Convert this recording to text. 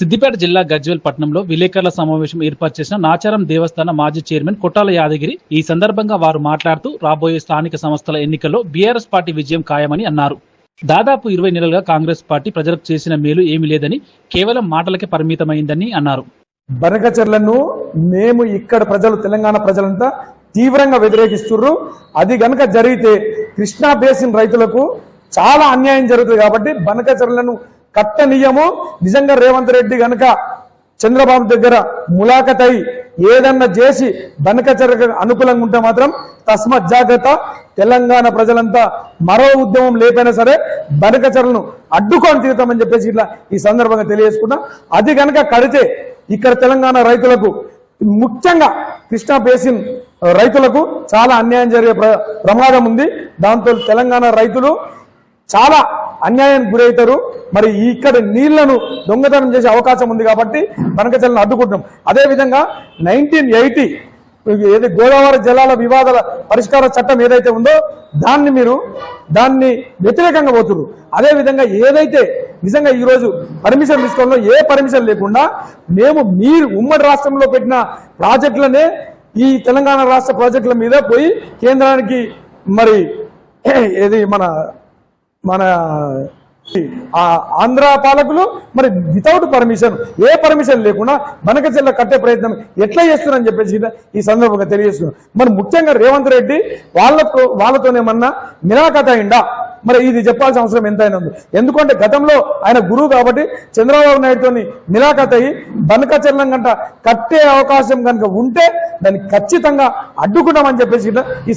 సిద్దిపేట జిల్లా గజ్వేల్ పట్టణంలో విలేకరుల సమావేశం ఏర్పాటు చేసిన నాచారం దేవస్థాన మాజీ చైర్మన్ కొట్టాల యాదగిరి ఈ సందర్భంగా వారు మాట్లాడుతూ రాబోయే స్థానిక సంస్థల ఎన్నికల్లో బీఆర్ఎస్ పార్టీ విజయం ఖాయమని అన్నారు. దాదాపు ఇరవై నెలలుగా కాంగ్రెస్ పార్టీ ప్రజలకు చేసిన మేలు ఏమీ లేదని కేవలం మాటలకే పరిమితమైందని అన్నారు. బనకచర్లను మేము ఇక్కడ ప్రజలు తెలంగాణ ప్రజలంతా తీవ్రంగా వ్యతిరేకిస్తుర్రు. అది గనక జరిగితే కృష్ణా బేసిన్ రైతులకు చాలా అన్యాయం జరుగుతుంది కాబట్టి బనకచర్లను కట్టనీయము నిజంగా రేవంత్ రెడ్డి గనక చంద్రబాబు దగ్గర ములాఖత్ ఏదన్నా చేసి బనకచర్లకు అనుకూలంగా ఉంటే మాత్రం తస్మత్ జాగ్రత్త. తెలంగాణ ప్రజలంతా మరో ఉద్యమం లేపైనా సరే బనకచర్లను అడ్డుకొని తీరుతామని చెప్పేసి ఇట్లా ఈ సందర్భంగా తెలియజేసుకున్నా. అది కనుక కడితే ఇక్కడ తెలంగాణ రైతులకు ముఖ్యంగా కృష్ణా బేసిన్ రైతులకు చాలా అన్యాయం జరిగే ప్ర- ప్రమాదం ఉంది. దాంతో తెలంగాణ రైతులు చాలా అన్యాయానికి గురవుతారు మరి ఇక్కడ నీళ్ళను దొంగతనం చేసే అవకాశం ఉంది కాబట్టి బనకచలను అడ్డుకుంటున్నాం. అదేవిధంగా నైన్టీన్ ఎయిటీ ఏది గోదావరి జలాల వివాదాల పరిష్కార చట్టం ఏదైతే ఉందో దాన్ని మీరు దాన్ని వ్యతిరేకంగా పోతున్నారు అదేవిధంగా ఏదైతే నిజంగా ఈరోజు పర్మిషన్ తీసుకోవడంలో ఏ పర్మిషన్ లేకుండా మేము మీరు ఉమ్మడి రాష్ట్రంలో పెట్టిన ప్రాజెక్టులనే ఈ తెలంగాణ రాష్ట్ర ప్రాజెక్టుల మీద పోయి కేంద్రానికి మరి ఏది మన మన ఆంధ్ర పాలకులు మరి వితౌట్ పర్మిషన్ ఏ పర్మిషన్ లేకుండా బనక జిల్లా కట్టే ప్రయత్నం ఎట్లా చేస్తున్నారని చెప్పేసి ఈ సందర్భంగా తెలియజేస్తున్నాం మరి ముఖ్యంగా రేవంత్ రెడ్డి వాళ్ళతో వాళ్ళతోనేమన్నా మినాకత అయిందా? మరి ఇది చెప్పాల్సిన అవసరం ఎంతైనా ఉంది. ఎందుకంటే గతంలో ఆయన గురువు కాబట్టి చంద్రబాబు నాయుడుతో నిరాకత అయ్యి బనక చర్లం గంట కట్టే అవకాశం కనుక ఉంటే దాన్ని ఖచ్చితంగా అడ్డుకుంటామని చెప్పేసి ఈ